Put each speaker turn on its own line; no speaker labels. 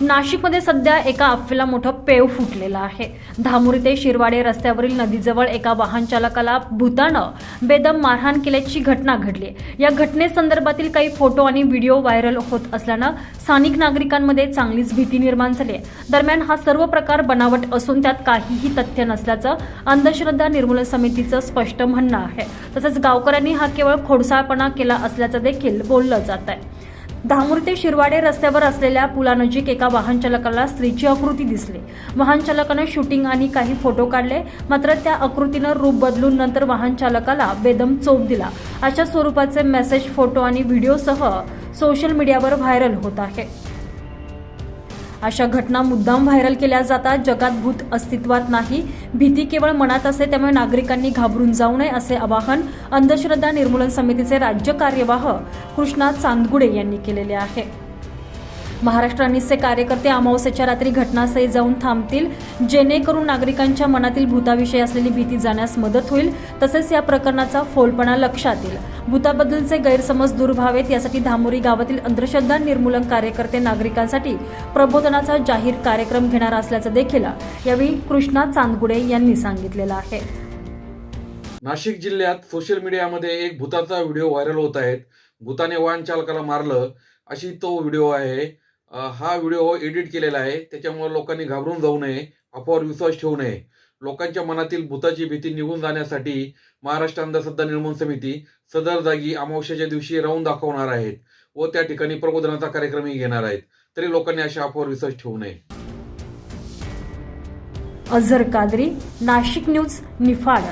नाशिकमध्ये सध्या एका अफवेला मोठं पेव फुटलेलं आहे. धामुरी ते शिरवाडे रस्त्यावरील नदीजवळ एका वाहन चालकाला भूतानं बेदम मारहाण केल्याची घटना घडली या घटनेसंदर्भातील काही फोटो आणि व्हिडिओ व्हायरल होत असल्यानं स्थानिक नागरिकांमध्ये चांगलीच भीती निर्माण झाली आहे. दरम्यान हा सर्व प्रकार बनावट असून त्यात काहीही तथ्य नसल्याचं अंधश्रद्धा निर्मूलन समितीचं स्पष्ट म्हणणं आहे. तसंच गावकऱ्यांनी हा केवळ खोडसाळपणा केला असल्याचं देखील बोललं जात आहे. धामूर ते शिरवाडे रस्त्यावर असलेल्या पुलानजीक एका वाहन चालकाला स्त्रीची आकृती दिसली. वाहन चालकानं शूटिंग आणि काही फोटो काढले मात्र त्या आकृतीनं रूप बदलून नंतर वाहन चालकाला बेदम चोप दिला. अशा स्वरूपाचे मेसेज फोटो आणि व्हिडिओसह सोशल मीडियावर व्हायरल होत आहे. अशा घटना मुद्दाम व्हायरल केल्या जातात. जगात भूत अस्तित्वात नाही. भीती केवळ मनात असते त्यामुळे नागरिकांनी घाबरून जाऊ नये असे आवाहन अंधश्रद्धा निर्मूलन समितीचे राज्य कार्यवाह कृष्णा चांदगुडे यांनी केलेले आहे. महाराष्ट्र अनिसचे कार्यकर्ते अमावस्येच्या रात्री घटनास्थळी जाऊन थांबतील जेणेकरून नागरिकांच्या मनातील भूताविषयी असलेली भीती जाण्यास मदत होईल. तसेच या प्रकरणाचा फोलपणा लक्षात येईल. भूताबद्दलचे गैरसमज दूर व्हावेत यासाठी धामोरी गावातील अंधश्रद्धा निर्मूलन कार्यकर्ते नागरिकांसाठी प्रबोधनाचा जाहीर कार्यक्रम घेणार असल्याचं देखील यावेळी कृष्णा चांदगुडे यांनी सांगितलेलं आहे.
नाशिक जिल्ह्यात सोशल मीडियामध्ये एक भूताचा व्हिडिओ व्हायरल होत आहे भूताने वाहन चालकाला मारलं अशी तो व्हिडिओ आहे. हा व्हिडिओ एडिट केलेला आहे. त्याच्यामुळे लोकांनी घाबरून जाऊ नये. अफवावर विश्वास ठेवू नये. लोकांच्या मनातील भूताची भीती निघून जाण्यासाठी महाराष्ट्र अंधश्रद्धा निर्मूलन समिती सदर जागी अमावस्याच्या दिवशी राहून दाखवणार आहेत व त्या ठिकाणी प्रबोधनाचा कार्यक्रमही घेणार आहेत. तरी लोकांनी अशा अफवावर विश्वास ठेवू नये.
अझर कादरी नाशिक न्यूज निफाड.